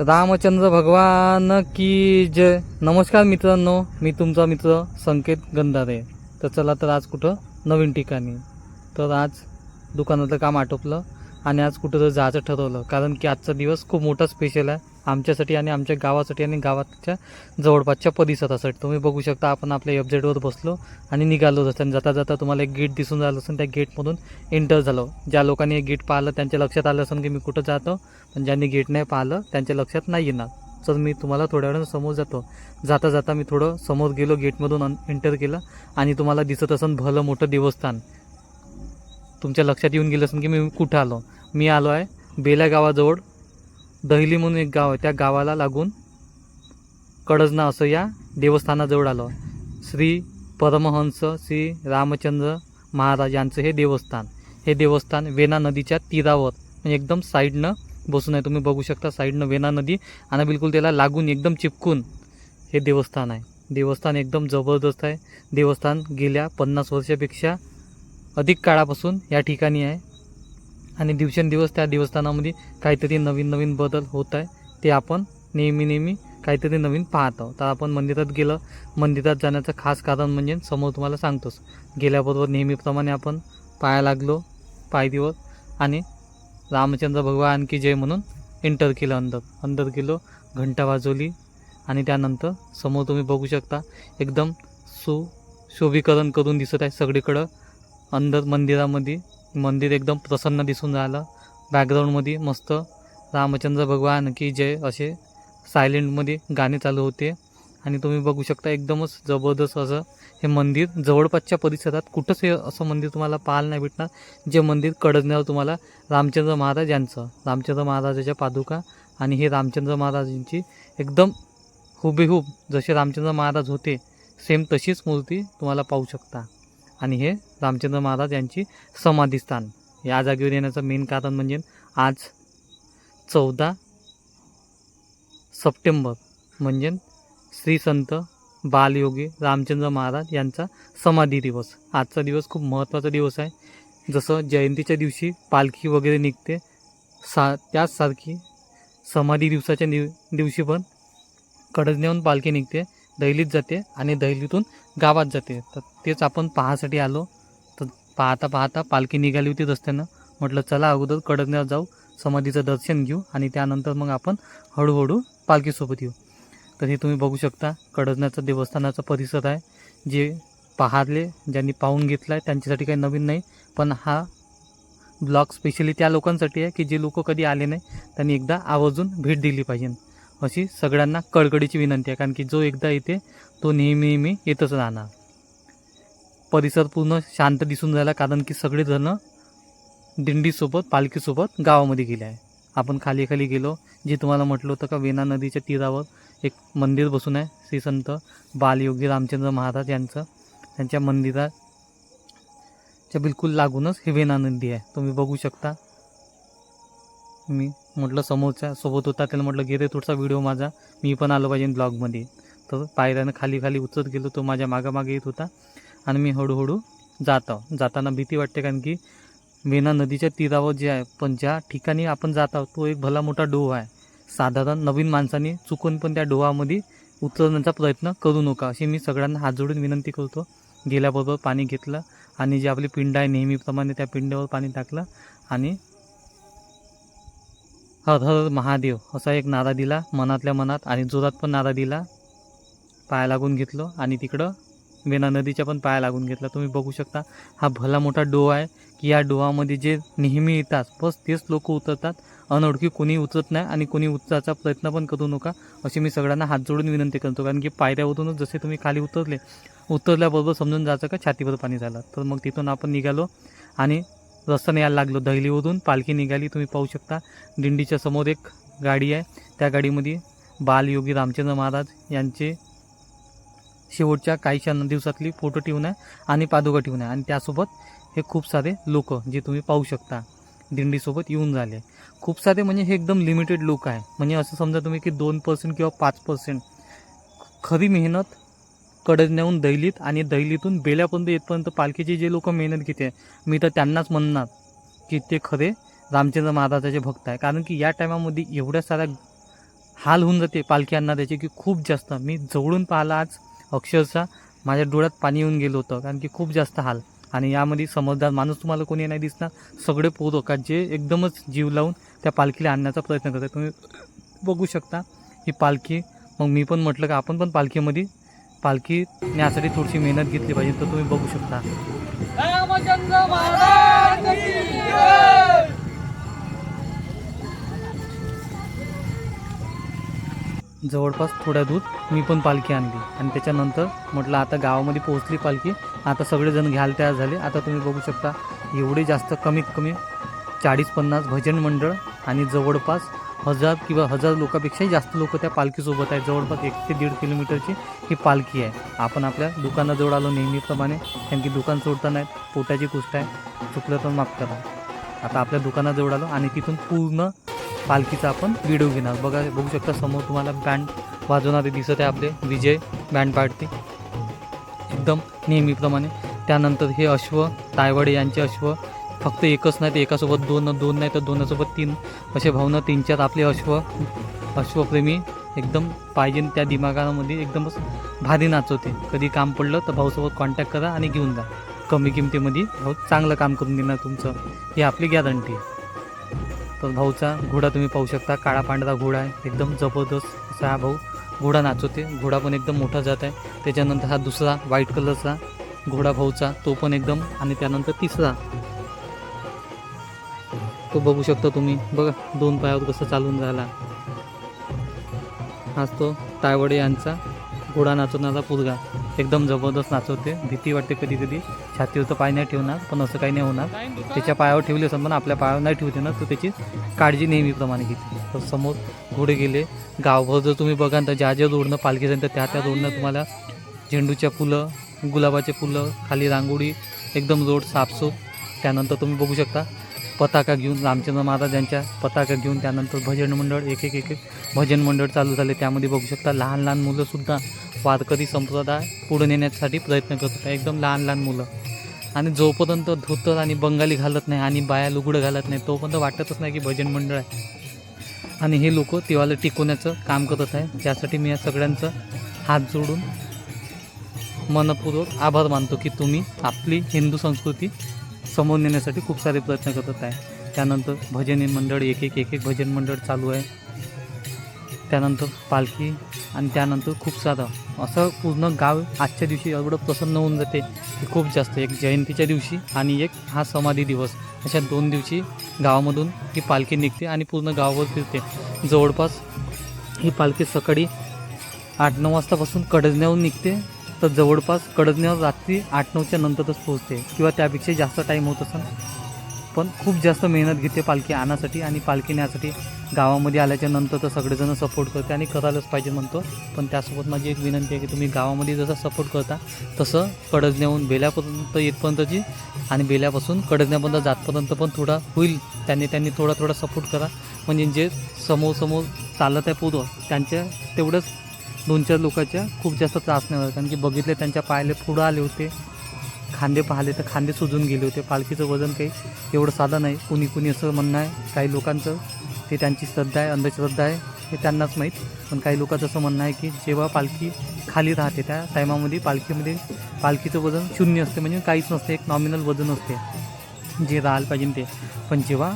रामचंद्र भगवान की जय. नमस्कार मित्रांनो मी तुमचा मित्र संकेत गंधारे. तर चला तर आज कुठं? नवीन ठिकाणी. तर आज दुकानाचं काम आटोपलं आणि आज कुठं तर जायचं ठरवलं. कारण की आजचा दिवस खूप मोठा स्पेशल आहे. आमच्यासाठी आणि आमच्या गावासाठी आणि गावाच्या जवळपासच्या परिसरासाठी तुम्ही बघू शकता आपण आपल्या एफजेडवर बसलो आणि निघालो आणि जाता जाता तुम्हाला एक गेट दिसून राहिलं असेल त्या गेटमधून एंटर झालो. ज्या लोकांनी हे गेट पाहिलं त्यांच्या लक्षात आलं असेल की मी कुठं जातो. पण ज्यांनी गेट नाही पाहिलं त्यांच्या लक्षात नाही येणार. तर मी तुम्हाला थोड्या वेळानं समोर जातो. जाता जाता मी थोडं समोर गेलो गेटमधून एंटर केलं. आणि तुम्हाला दिसत असेल भलं मोठं देवस्थान. तुमच्या लक्षात येऊन गेलं असेल की मी कुठं आलो. मी आलो आहे बेल्या गावाजवळ दहिली म्हणून एक गाव आहे. त्या गावाला लागून कडजना असं या देवस्थानाजवळ आलं. श्री परमहंस श्री रामचंद्र महाराज यांचं हे देवस्थान. हे देवस्थान वेना नदीच्या तीरावर म्हणजे एकदम साईडनं बसून आहे. तुम्ही बघू शकता साईडनं वेना नदी आणि बिलकुल त्याला लागून एकदम चिपकून हे देवस्थान आहे. देवस्थान एकदम जबरदस्त आहे. देवस्थान गेल्या पन्नास वर्षापेक्षा अधिक काळापासून या ठिकाणी आहे. आणि दिवसेंदिवस त्या देवस्थानामध्ये काहीतरी नवीन नवीन बदल होत आहे. ते आपण नेहमी नेहमी काहीतरी नवीन पाहत आहोत. तर आपण मंदिरात गेलं. मंदिरात जाण्याचं खास कारण म्हणजे समोर तुम्हाला सांगतोच. गेल्याबरोबर नेहमीप्रमाणे आपण पाया लागलो पायरीवर आणि रामचंद्र भगवान की जय म्हणून एंटर केलं अंदर. अंदर गेलो घंटा वाजवली आणि त्यानंतर समोर तुम्ही बघू शकता एकदम सुशोभीकरण करून दिसत आहे सगळीकडं. अंदर मंदिरामध्ये मंदिर एकदम प्रसन्न दिसून राहिलं. बॅकग्राऊंडमध्ये मस्त रामचंद्र भगवान की जय असे सायलेंटमध्ये गाणे चालू होते. आणि तुम्ही बघू शकता एकदमच जबरदस्त असं हे मंदिर. जवळपासच्या परिसरात कुठंच हे असं मंदिर तुम्हाला पाहायला नाही भेटणार. जे मंदिर कडजण्यावर तुम्हाला रामचंद्र महाराज यांचं रामचंद्र महाराजाच्या पादुका आणि हे रामचंद्र महाराजांची एकदम हुबेहूब जसे रामचंद्र महाराज होते सेम तशीच मूर्ती तुम्हाला पाहू शकता. आणि हे रामचंद्र महाराज यांची समाधीस्थान. या जागेवर येण्याचं मेन कारण म्हणजे आज चौदा सप्टेंबर म्हणजे श्री संत बालयोगी रामचंद्र महाराज यांचा समाधी दिवस. आजचा दिवस खूप महत्त्वाचा दिवस आहे. जसं जयंतीच्या दिवशी पालखी वगैरे निघते सा त्याचसारखी समाधी दिवसाच्या दिव दिवशी पण कडजण्याहून पालखी निघते. दैलीत जाते आणि दैलीतून गावात जाते. तर तेच आपण पाहासाठी आलो. तर पाहता पाहता पालखी निघाली होती रस्त्यानं. म्हटलं चला अगोदर कडकण्यात जाऊ. समाधीचं दर्शन घेऊ आणि त्यानंतर मग आपण हळूहळू पालखीसोबत येऊ. तर हे तुम्ही बघू शकता कडजण्याचं देवस्थानाचा परिसर आहे. जे पाहले ज्यांनी पाहून घेतला आहे त्यांच्यासाठी काही नवीन नाही. पण हा ब्लॉग स्पेशली त्या लोकांसाठी आहे की जे लोक कधी आले नाही त्यांनी एकदा आवर्जून भेट दिली पाहिजे. अशी सगळ्यांना कळकळीची विनंती आहे. कारण की जो एकदा येते तो नेहमी नेहमी येतच राहणार. परिसर पूर्ण शांत दिसून राहिला कारण की सगळेजणं दिंडीसोबत पालखीसोबत गावामध्ये गेले आहे. आपण खाली खाली गेलो. जे तुम्हाला म्हटलं होतं का वेना नदीच्या तीरावर एक मंदिर बसून आहे. श्री संत बालयोगी रामचंद्र महाराज यांचं त्यांच्या मंदिराच्या बिलकुल लागूनच हे वेना नदी आहे. तुम्ही बघू शकता. मी म्हटलं समोरच्या सोबत होता त्याला म्हटलं गे रे थोडासा व्हिडिओ माझा. मी पण आलो पाहिजे ब्लॉगमध्ये. तर पायऱ्यानं खाली खाली उचत गेलो तो माझ्या मागामागे येत होता. आणि मी हळूहळू जात आहो. जाताना भीती वाटते कारण की वेणा नदीच्या तीरावर जे आहे पण ज्या ठिकाणी आपण जात आहोत तो एक भला मोठा डोह आहे. साधारण नवीन माणसाने चुकून पण त्या डोहामध्ये उतरण्याचा प्रयत्न करू नका अशी मी सगळ्यांना हात जोडून विनंती करतो. गेल्याबरोबर पाणी घेतलं आणि जे आपली पिंड आहे नेहमीप्रमाणे त्या पिंडावर पाणी टाकलं आणि हर हर महादेव असा एक नारा दिला मनातल्या मनात आणि जोरात पण नारा दिला. पाया लागून घेतलो आणि तिकडं वेणा नदीच्या पण पाया लागून घेतला. तुम्ही बघू शकता हा भला मोठा डोह आहे की या डोहामध्ये जे नेहमी येतात बस तेच लोक उतरतात. अनोळखी कोणी उतरत नाही आणि कोणी उतरायचा प्रयत्न पण करू नका अशी मी सगळ्यांना हात जोडून विनंती करतो. कारण की पायऱ्यावरूनच जसे तुम्ही खाली उतरले उतरल्याबरोबर समजून जायचं का छातीवर पाणी झालं. तर मग तिथून आपण निघालो आणि रस्त्याने यायला लागलो दहलीवरून. पालखी निघाली तुम्ही पाहू शकता. दिंडीच्या समोर एक गाडी आहे. त्या गाडीमध्ये बालयोगी रामचंद्र महाराज यांचे शेवटच्या काहीशा दिवसातली फोटो ठेवून आहे आणि पादुका ठेवून आहे. आणि त्यासोबत हे खूप सारे लोक जे तुम्ही पाहू शकता दिंडीसोबत येऊन झाले. खूप सारे म्हणजे हे एकदम लिमिटेड लोक आहे. म्हणजे असं समजा तुम्ही की दोन पर्सेंट किंवा पाच पर्सेंट खरी मेहनत कडण्याहून दैलीत आणि दैलीतून बेल्यापर्यंत येतपर्यंत पालखीचे जे लोक मेहनत घेते मी तर त्यांनाच म्हणणार की ते खरे रामचंद्र महाराजाचे भक्त आहे. कारण की या टायमामध्ये एवढ्या साऱ्या हाल होऊन जाते पालखी आणणार त्याची की खूप जास्त. मी जवळून पाहिला आज अक्षरशः माझ्या डोळ्यात पाणी येऊन गेलं होतं कारण की खूप जास्त हाल. आणि यामध्ये समजदार माणूस तुम्हाला कोणी नाही दिसणार सगळे पोरं का जे एकदमच जीव लावून त्या पालखीला आणण्याचा प्रयत्न करतात. तुम्ही बघू शकता ही पालखी मग मी पण म्हटलं का आपण पण पालखीमध्ये पालखी न्यासाठी थोडीशी मेहनत घेतली पाहिजे तर तुम्ही बघू शकता. जवळपास थोड्या दूर मी पण पालखी आणली. आणि त्याच्यानंतर म्हटलं आता गावामध्ये पोहोचली पालखी. आता सगळेजण घ्यायला तयार झाले. आता तुम्ही बघू शकता एवढे जास्त कमीत कमी चाळीस पन्नास भजन मंडळ आणि जवळपास हजार किंवा हजार लोकांपेक्षाही जास्त लोक त्या पालखीसोबत आहेत. जवळपास एक ते दीड किलोमीटरची ही पालखी आहे. आपण आपल्या दुकानाजवळ आलो नेहमीप्रमाणे. कारण की दुकान सोडता नाहीत पोटाची गोष्ट आहे. चुकलं तर माफ करा. आता आपल्या दुकानाजवळ आलो आणि तिथून पूर्ण पालखीचा आपण व्हिडिओ घेणार. बघा बघू शकता समोर तुम्हाला बँड वाजवणारे दिसत आहे आपले. विजय बँड पार्टी एकदम नेहमीप्रमाणे. त्यानंतर हे अश्व तायवाडे यांचे अश्व फक्त एकच नाही तर एकासोबत दोन दोन नाही तर दोनासोबत तीन. असे भावना तीन चार आपले अश्व अश्वप्रेमी एकदम पाहिजे त्या दिमागामध्ये एकदमच भारी नाचवते. कधी काम पडलं तर भाऊसोबत कॉन्टॅक्ट करा आणि घेऊन जा. कमी किमतीमध्ये भाऊ चांगलं काम करून देणार तुमचं. ही आपली गॅरंटी तर भाऊचा घोडा तुम्ही पाहू शकता. काळा पांढरा घोडा आहे. एकदम जबरदस्त असा हा भाऊ घोडा नाचवते. घोडा पण एकदम मोठा जात आहे. त्याच्यानंतर हा दुसरा व्हाईट कलरचा घोडा भाऊचा. तो पण एकदम आणि त्यानंतर तिसरा. तो बघू शकता तुम्ही. बघा दोन पायावर कसं चालून राहिला हाच तो तायवडे यांचा घोडा नाचवणारा पुरगा. एकदम जबरदस्त नाचवते. भीती वाटते कधी कधी छातीवर तर पाय नाही ठेवणार पण असं काही नाही होणार. त्याच्या पायावर ठेवले असं पण आपल्या पायावर नाही ठेवते ना तर त्याची काळजी नेहमीप्रमाणे घेते. तर समोर घोडे गेले. गावभर जर तुम्ही बघाल तर ज्या ज्या रोडनं पालखी जाईल तर त्या त्या रोडनं तुम्हाला झेंडूच्या फुलं गुलाबाचे फुलं खाली रांगोळी एकदम रोड साफसूफ. त्यानंतर तुम्ही बघू शकता पताका घेऊन रामचंद्र महाराज यांच्या पताका घेऊन त्यानंतर भजन मंडळ एक एक एक एक भजन मंडळ चालू झाले. त्यामध्ये बघू शकता लहान लहान मुलंसुद्धा वारकरी संप्रदाय पुढे नेण्यासाठी प्रयत्न करत होते. एकदम लहान लहान मुलं. आणि जोपर्यंत धोतर आणि बंगाली घालत नाही आणि बाया लुगडं घालत नाही तोपर्यंत वाटतच नाही की भजन मंडळ आहे. आणि हे लोक तिवाला टिकवण्याचं काम करत आहे त्यासाठी मी या सगळ्यांचं हात जोडून मनपूर्वक आभार मानतो की तुम्ही आपली हिंदू संस्कृती समोर नेण्यासाठी खूप सारे प्रयत्न करत आहे. त्यानंतर भजनी मंडळ एक एक एक एक भजन मंडळ चालू आहे. त्यानंतर पालखी आणि त्यानंतर खूप सारं असं पूर्ण गाव आजच्या दिवशी एवढं प्रसन्न होऊन जाते की खूप जास्त. एक जयंतीच्या दिवशी आणि एक हा समाधी दिवस. अशा दोन दिवशी गावामधून ही पालखी निघते आणि पूर्ण गावावर फिरते. जवळपास ही पालखी सकाळी आठ नऊ वाजतापासून कडजण्याहून निघते. तर जवळपास कडजण्यावर रात्री आठ नऊच्या नंतरच पोहोचते किंवा त्यापेक्षा जास्त टाईम होत असेल पण खूप जास्त मेहनत घेते पालखी आणण्यासाठी आणि पालखी नेण्यासाठी गावामध्ये आल्याच्यानंतर तर सगळेजण सपोर्ट करते आणि करायलाच पाहिजे म्हणतो. पण त्यासोबत माझी एक विनंती आहे की तुम्ही गावामध्ये जसं सपोर्ट करता तसं कडजण्याहून बेल्यापर्यंत येतपर्यंतची आणि बेल्यापासून कडजण्यापर्यंत जातपर्यंत पण थोडा होईल. त्यांनी त्यांनी थोडा थोडा सपोर्ट करा. म्हणजे जे समोर समोर चालत आहे पूर्व त्यांच्या तेवढंच दोन चार लोकांच्या खूप जास्त त्रास नाही होता कारण की बघितले त्यांच्या पायाले पुढं आले होते. खांदे पाहिले तर खांदे सुजून गेले होते. पालखीचं वजन काही एवढं साधं नाही. कुणी कुणी असं म्हणणं आहे काही लोकांचं ते त्यांची श्रद्धा आहे अंधश्रद्धा आहे हे त्यांनाच माहीत. पण काही लोकांचं असं म्हणणं आहे की जेव्हा पालखी खाली राहते त्या टायमामध्ये पालखीमध्ये पालखीचं वजन शून्य असते. म्हणजे काहीच नसते. एक नॉमिनल वजन असते. जे राहायला पाहिजे ते. पण जेव्हा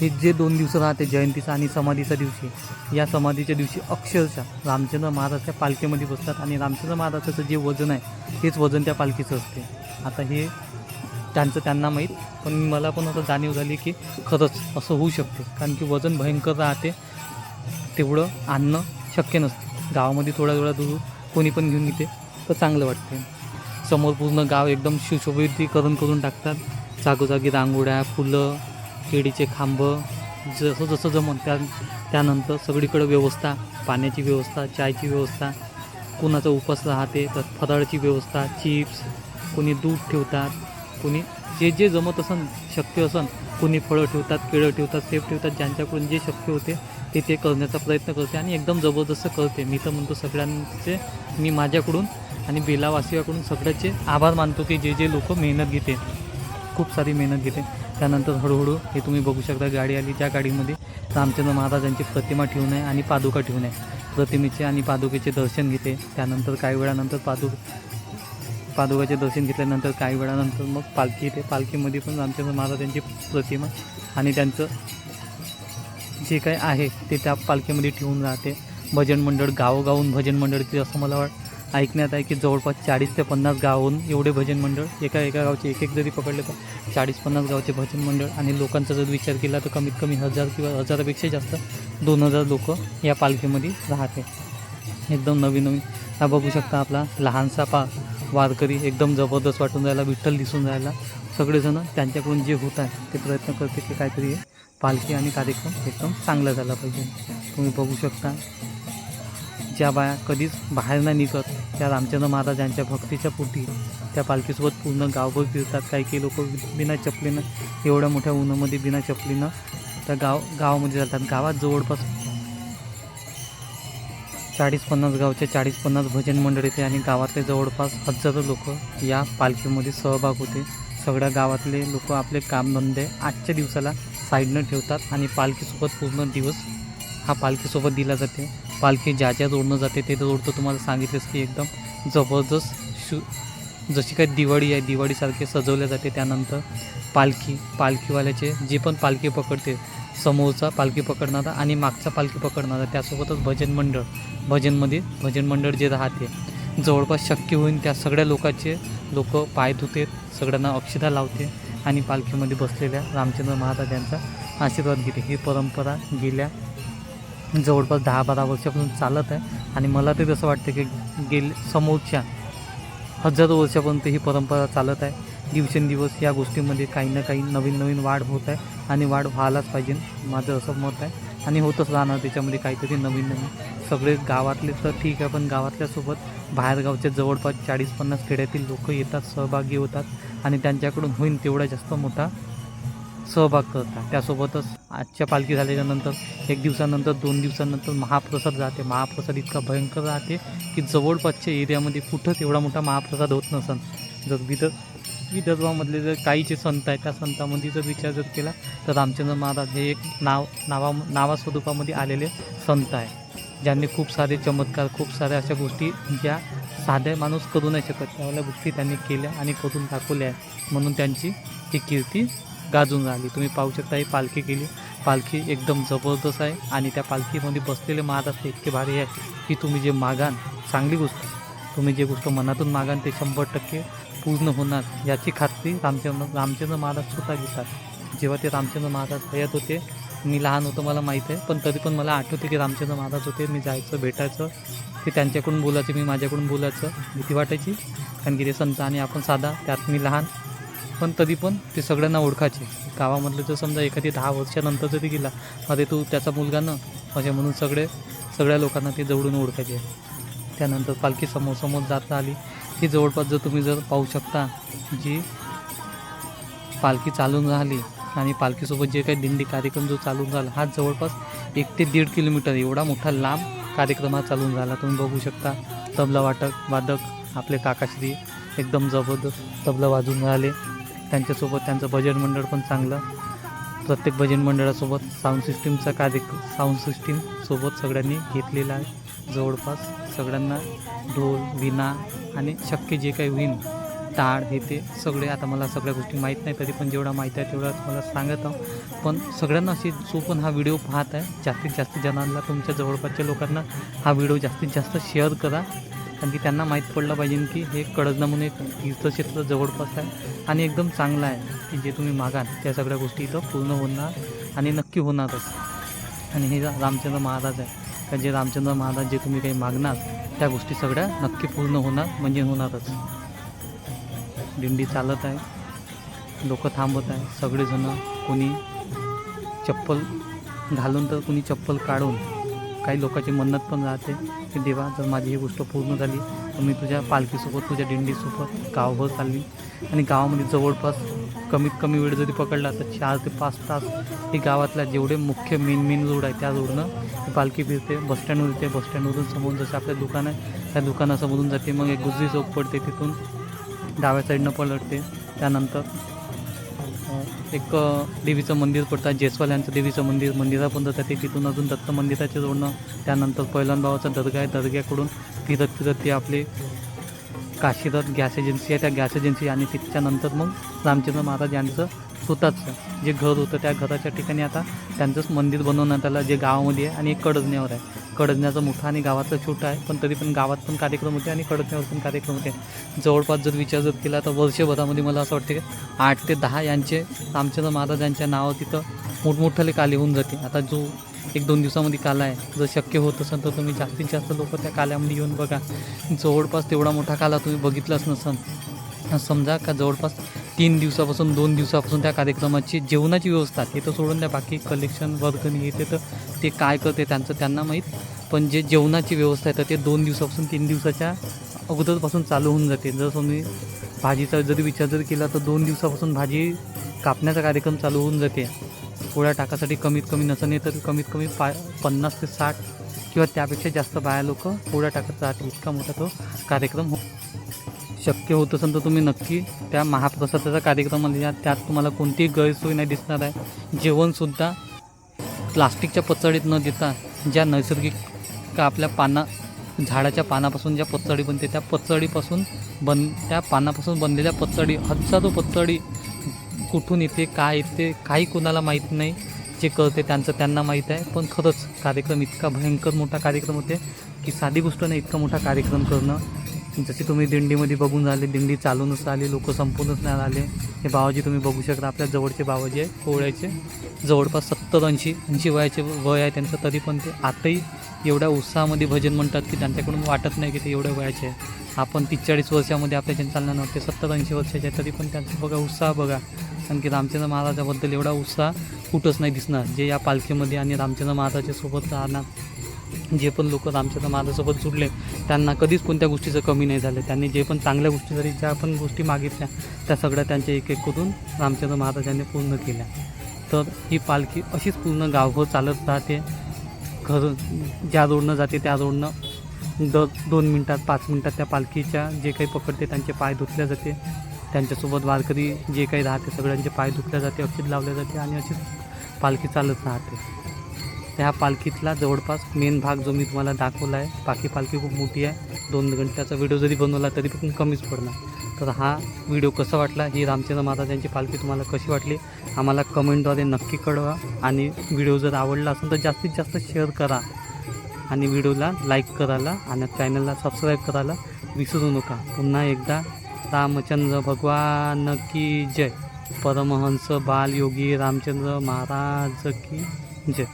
हे जे दोन दिवस राहते जयंतीचा आणि समाधीचा दिवशी या समाधीच्या दिवशी अक्षरशः रामचंद्र महाराज त्या पालखीमध्ये बसतात आणि रामचंद्र महाराजाचं जे वजन आहे तेच वजन त्या पालखीचं असते. आता हे त्यांचं त्यांना माहीत पण मला पण असं जाणीव झाली की खरंच असं होऊ शकते. कारण की वजन भयंकर राहते तेवढं आणणं शक्य नसते. गावामध्ये थोडा थोडा दूर कोणी पण घेऊन येते तर चांगलं वाटते. समोर पूर्ण गाव एकदम सुशोभीकरण करून टाकतात. जागोजागी रांगोळ्या फुलं केळीचे खांब जसं जसं जमन त्या त्यानंतर सगळीकडं व्यवस्था पाण्याची व्यवस्था चायची व्यवस्था कुणाचा उपास राहते तर फराळची व्यवस्था चिप्स कोणी दूध ठेवतात कोणी जे जे जमत असन शक्य असन कोणी फळं ठेवतात केळं ठेवतात सेफ ठेवतात ज्यांच्याकडून जे शक्य होते ते ते करण्याचा प्रयत्न करते आणि एकदम जबरदस्त करते. मी तर म्हणतो सगळ्यांचे मी माझ्याकडून आणि बेलावासियाकडून सगळ्याचे आभार मानतो की जे जे लोक मेहनत घेते खूप सारी मेहनत घेते. त्यानंतर हळूहळू हे तुम्ही बघू शकता गाडी आली त्या गाडीमध्ये. रामचंद्र महाराजांची प्रतिमा ठेवून आहे आणि पादुका ठेवून आहे. प्रतिमेचे आणि पादुकेचे दर्शन घेते. त्यानंतर काही वेळानंतर पादु पादुकाचे दर्शन घेतल्यानंतर काही वेळानंतर मग पालखी येते. पालखीमध्ये पण रामचंद्र महाराजांची प्रतिमा आणि त्यांचं जे काही आहे ते त्या पालखीमध्ये ठेवून राहते. भजन मंडळ गावोगावून भजन मंडळचे असं मला वाट ऐकण्यात आहे की जवळपास चाळीस ते पन्नास गावाहून एवढे भजन मंडळ एका एका गावचे एक एक जरी पकडले तर चाळीस पन्नास गावचे भजन मंडळ आणि लोकांचा जर विचार केला तर कमीत कमी हजार किंवा हजारापेक्षा जास्त दोन हजार लोक या पालखीमध्ये राहते. एकदम नवीन नवीन. हा बघू शकता आपला लहानसा पा वारकरी एकदम जबरदस्त वाटून राहिला विठ्ठल दिसून राहिला. सगळेजणं त्यांच्याकडून जे होत आहे ते प्रयत्न करते की काहीतरी पालखी आणि कार्यक्रम एकदम चांगला झाला पाहिजे. तुम्ही बघू शकता ज्या बाया कधीच बाहेर नाही निघत त्या रामचंद्र महाराजांच्या भक्तीच्या पोटी त्या पालखीसोबत पूर्ण गावभर फिरतात. काही काही लोक बिना चपलीनं एवढ्या मोठ्या उन्हामध्ये बिना चपलीनं त्या गाव गावामध्ये जातात. गावात जवळपास चाळीस पन्नास गावचे चाळीस पन्नास भजन मंडळ येते आणि गावातले जवळपास हजारो लोक या पालखीमध्ये सहभाग होते. सगळ्या गावातले लोक आपले कामधंदे आजच्या दिवसाला साईडनं ठेवतात आणि पालखीसोबत पूर्ण दिवस हा पालखीसोबत दिला जाते. पालखी ज्या ज्या रोडनं जाते ते रोड तर तुम्हाला सांगितलंच की एकदम जबरदस्त शु जशी काही दिवाळी आहे दिवाळीसारखे सजवल्या जाते त्यानंतर पालखी पालखीवाल्याचे जे पण पालखी पकडते समोरचा पालखी पकडणारा आणि मागचा पालखी पकडणारा त्यासोबतच भजन मंडळ भजनमध्ये भजन मंडळ जे राहते जवळपास शक्य होईल त्या सगळ्या लोकांचे लोक पाय धुते सगळ्यांना अक्षता लावते आणि पालखीमध्ये बसलेल्या रामचंद्र महाराजांचा आशीर्वाद घेते. ही परंपरा गेल्या जवळपास दहा बारा वर्षापासून चालत आहे. आणि मला तरी असं वाटतं की गेल समोरच्या हजारो वर्षापर्यंत ही परंपरा चालत आहे. दिवसेंदिवस या गोष्टीमध्ये काही ना काही नवीन नवीन वाढ होत आहे आणि वाढ व्हायलाच पाहिजे माझं असं मत आहे. आणि होतच राहणार त्याच्यामध्ये काहीतरी नवीन नवीन. सगळे गावातले तर ठीक आहे पण गावातल्यासोबत बाहेरगावच्या जवळपास चाळीस पन्नास खेड्यातील लोक येतात सहभागी होतात आणि त्यांच्याकडून होईल तेवढा जास्त मोठा सहभाग करतात. त्यासोबतच आजच्या पालखी झाल्याच्यानंतर एक दिवसानंतर दोन दिवसानंतर महाप्रसाद राहते. महाप्रसाद इतका भयंकर राहते की जवळपासच्या एरियामध्ये कुठंच एवढा मोठा महाप्रसाद होत नसन. जर विदर विदर्भामधले जर काही जे संत आहेत त्या संतामध्ये जर विचार जर केला तर रामचंद्र महाराज हे एक नाव नावा नावा स्वरूपामध्ये आलेले संत आहे ज्यांनी खूप सारे चमत्कार खूप साऱ्या अशा गोष्टी ज्या साध्या माणूस करू नाही शकत त्यावेळेला गोष्टी त्यांनी केल्या आणि करून दाखवल्या आहेत. म्हणून त्यांची ही कीर्ती गाजून राहिली. तुम्ही पाहू शकता ही पालखी केली पालखी एकदम जबरदस्त आहे आणि त्या पालखीमध्ये बसलेले महाराज इतके भारी आहे की तुम्ही जे मागाल चांगली गोष्ट तुम्ही जे गोष्ट मनातून मागाल ते शंभर टक्के पूर्ण होणार. याची खात्री रामचंद्र रामचंद्र महाराज स्वतः घेतात. जेव्हा ते रामचंद्र महाराज हयात होते मी लहान होतो मला माहीत आहे पण तरी पण मला आठवते की रामचंद्र महाराज होते मी जायचं भेटायचं ते त्यांच्याकडून बोलायचं मी माझ्याकडून बोलायचं भीती वाटायची. कारण की ते संत आणि आपण साधा त्यात मी लहान. पण तरी पण ते सगळ्यांना ओळखायचे. गावामधले जर समजा एखादी दहा वर्षानंतर जरी गेला अरे तू त्याचा मुलगा ना असे म्हणून सगळे सगळ्या लोकांना ते जवळून ओळखायचे. त्यानंतर पालखी समोर समोर जात आली. ही जवळपास जर तुम्ही जर पाहू शकता जी पालखी चालून राहिली आणि पालखीसोबत जे काही दिंडी कार्यक्रम जो चालून झाला हा जवळपास एक ते दीड किलोमीटर एवढा मोठा लांब कार्यक्रम हा चालून झाला तुम्ही बघू शकता तबला वाटक वादक आपले काकाश्री एकदम जबरदस्त तबला वाजून राहिले. त्यांच्यासोबत त्यांचं भजन मंडळ पण चांगलं. प्रत्येक भजन मंडळासोबत साऊंड सिस्टीमचा कार्य साऊंड सिस्टीमसोबत सगळ्यांनी घेतलेला आहे. जवळपास सगळ्यांना ढोल विणा आणि शक्य जे काही होईन टाळ हे ते सगळे आता मला सगळ्या गोष्टी माहीत नाही तरी पण जेवढा माहीत आहे तेवढा तुम्हाला सांगत आहो पण सगळ्यांना अशी जो पण हा व्हिडिओ पाहत आहे जास्तीत जास्त जणांना तुमच्या जवळपासच्या लोकांना हा व्हिडिओ जास्तीत जास्त शेअर करा. कारण की त्यांना माहीत पडलं पाहिजे की हे कडजना म्हणून एक तीर्थक्षेत्र जवळपास आहे आणि एकदम चांगलं आहे की जे तुम्ही मागाल त्या सगळ्या गोष्टी इथं पूर्ण होणार आणि नक्की होणारच. आणि हे रामचंद्र महाराज आहे. का जे रामचंद्र महाराज जे तुम्ही काही मागणार त्या गोष्टी सगळ्या नक्की पूर्ण होणार म्हणजे होणारच. दिंडी चालत आहे. लोक थांबत आहे. सगळेजणं कोणी चप्पल घालून तर कुणी चप्पल काढून काही लोकांची मन्नत पण राहते की देवा जर माझी ही गोष्ट पूर्ण झाली तर मी तुझ्या पालखीसोबत तुझ्या दिंडीसोबत गावभर चालली आणि गावामध्ये जवळपास कमीत कमी वेळ जरी पकडला तर चार ते पाच तास हे गावातल्या जेवढे मुख्य मेन मेन रोड आहे त्या रोडनं ही पालखी फिरते. बसस्टँडवर येते बसस्टँडवरून समोरून जसं आपलं दुकान आहे त्या दुकानासमोरून जाते. मग एक गुजरी चौक पडते तिथून डाव्या साईडनं पलटते. त्यानंतर एक देवीचं मंदिर पडतं. जेसवाल्यांचं देवीचं मंदिर मंदिरापर्यंत जाते. तिथून अजून दत्त मंदिराचे जोडणं. त्यानंतर पैलवानबाबाचा दर्गा आहे. दर्ग्याकडून फिरत फिरत ते आपले काशीरथ गॅस एजन्सी आहे. त्या गॅस एजन्सी आणि तिच्यानंतर मग रामचंद्र महाराज यांचं स्वतःचं जे घर होतं त्या घराच्या ठिकाणी आता त्यांचंच मंदिर बनवण्यात आलं. जे गावामध्ये आहे आणि एक कडजण्यावर आहे. कडजण्याचं मोठं आणि गावातलं छोटं आहे पण तरी पण गावात पण कार्यक्रम होते आणि कडजण्यावर पण कार्यक्रम होते. जवळपास जर विचार जर केला तर वर्षभरामध्ये मला असं वाटतं की आठ ते दहा यांचे रामचंद्र महाराजांच्या नावावर तिथं मोठमोठाले काले होऊन जाते. आता जो एक दोन दिवसामध्ये काला आहे जर शक्य होत असेल तर तुम्ही जास्तीत जास्त लोक त्या काल्यामध्ये येऊन बघा. जवळपास तेवढा मोठा काला तुम्ही बघितलाच नसन समजा का जवळपास तीन दिवसापासून दोन दिवसापासून त्या कार्यक्रमाची जेवणाची व्यवस्था ते तर सोडून द्या बाकी कलेक्शन वर्गणी येते तर ते काय करते त्यांचं त्यांना माहीत. पण जे जेवणाची व्यवस्था आहे तर ते दोन दिवसापासून तीन दिवसाच्या अगोदरपासून चालू होऊन जाते. जर तुम्ही भाजीचा जरी विचार जर केला तर दोन दिवसापासून भाजी कापण्याचा कार्यक्रम चालू होऊन जाते. पोळ्या टाकासाठी कमीत कमी नसं नाही तर कमीत कमी पा पन्नास ते साठ किंवा त्यापेक्षा जास्त बाया लोक पोळ्या टाकत राहते इतका मोठा तो कार्यक्रम हो शक्य होत असेल तर तुम्ही नक्की त्या महाप्रसादाचा कार्यक्रमामध्ये या. त्यात तुम्हाला कोणतीही गैरसोय नाही दिसणार आहे. जेवणसुद्धा प्लास्टिकच्या पचडीत न देता ज्या नैसर्गिक का आपल्या पाना झाडाच्या पानापासून ज्या पचडी बनते त्या पचडीपासून बन त्या पानापासून बनलेल्या पचडी हजारो पचडी कुठून येते काय येते काही कोणाला माहीत नाही. जे करते त्यांचं त्यांना माहीत आहे. पण खरंच कार्यक्रम इतका भयंकर मोठा कार्यक्रम होते की साधी गोष्ट नाही इतका मोठा कार्यक्रम करणं. जसे तुम्ही दिंडीमध्ये बघून झाले दिंडी चालूनच आली लोक संपूनच नाही आले हे बाबाजी तुम्ही बघू शकता आपल्या जवळचे बाबाजी आहे कोवळ्याचे. जवळपास सत्तर ऐंशी ऐंशी वयाचे वय आहे त्यांचं तरी पण ते आताही एवढ्या उत्साहामध्ये भजन म्हणतात की त्यांच्याकडून वाटत नाही की ते एवढ्या वयाचे आहे आपण तीस चाळीस वर्षामध्ये आपल्याच्या चालणार नव्हते सत्तर ऐंशी वर्षाचे आहे तरी पण त्यांचा बघा उत्साह बघा. कारण की रामचंद्र महाराजाबद्दल एवढा उत्साह कुठंच नाही दिसणार. जे या पालखीमध्ये आणि रामचंद्र महाराजाच्या सोबत राहणार जे पण लोक रामचंद्र माझ्यासोबत जुडले त्यांना कधीच कोणत्या गोष्टीचं कमी नाही झालं. त्यांनी जे पण चांगल्या गोष्टी जरी ज्या पण गोष्टी मागितल्या त्या सगळ्या त्यांच्या एक एक करून रामचंद्र महाराजांनी पूर्ण केल्या. तर ही पालखी अशीच पूर्ण गावभर चालत राहते. घर ज्या रोडनं जाते त्या रोडनं दर दोन मिनटात पाच मिनटात त्या पालखीच्या जे काही पकडते त्यांचे पाय धुतले जाते. त्यांच्यासोबत वारकरी जे काही राहते सगळ्यांचे पाय धुतल्या जाते औषध लावल्या जाते आणि अशीच पालखी चालत राहते. त्या पालखीतला जवळपास मेन भाग जो मी तुम्हाला दाखवला आहे. बाकी पालखी खूप मोठी आहे. दोन घंट्याचा व्हिडिओ जरी बनवला तरी पण कमीच पडणार. तर हा व्हिडिओ कसा वाटला? ही रामचंद्र महाराजांची पालखी तुम्हाला कशी वाटली? आम्हाला कमेंटद्वारे नक्की कळवा. आणि व्हिडिओ जर आवडला असेल तर जास्तीत जास्त शेअर करा. आणि व्हिडिओला लाईक करायला आणि चॅनलला सबस्क्राईब करायला विसरू नका. पुन्हा एकदा रामचंद्र भगवान की जय. परमहंस बालयोगी रामचंद्र महाराज की जय.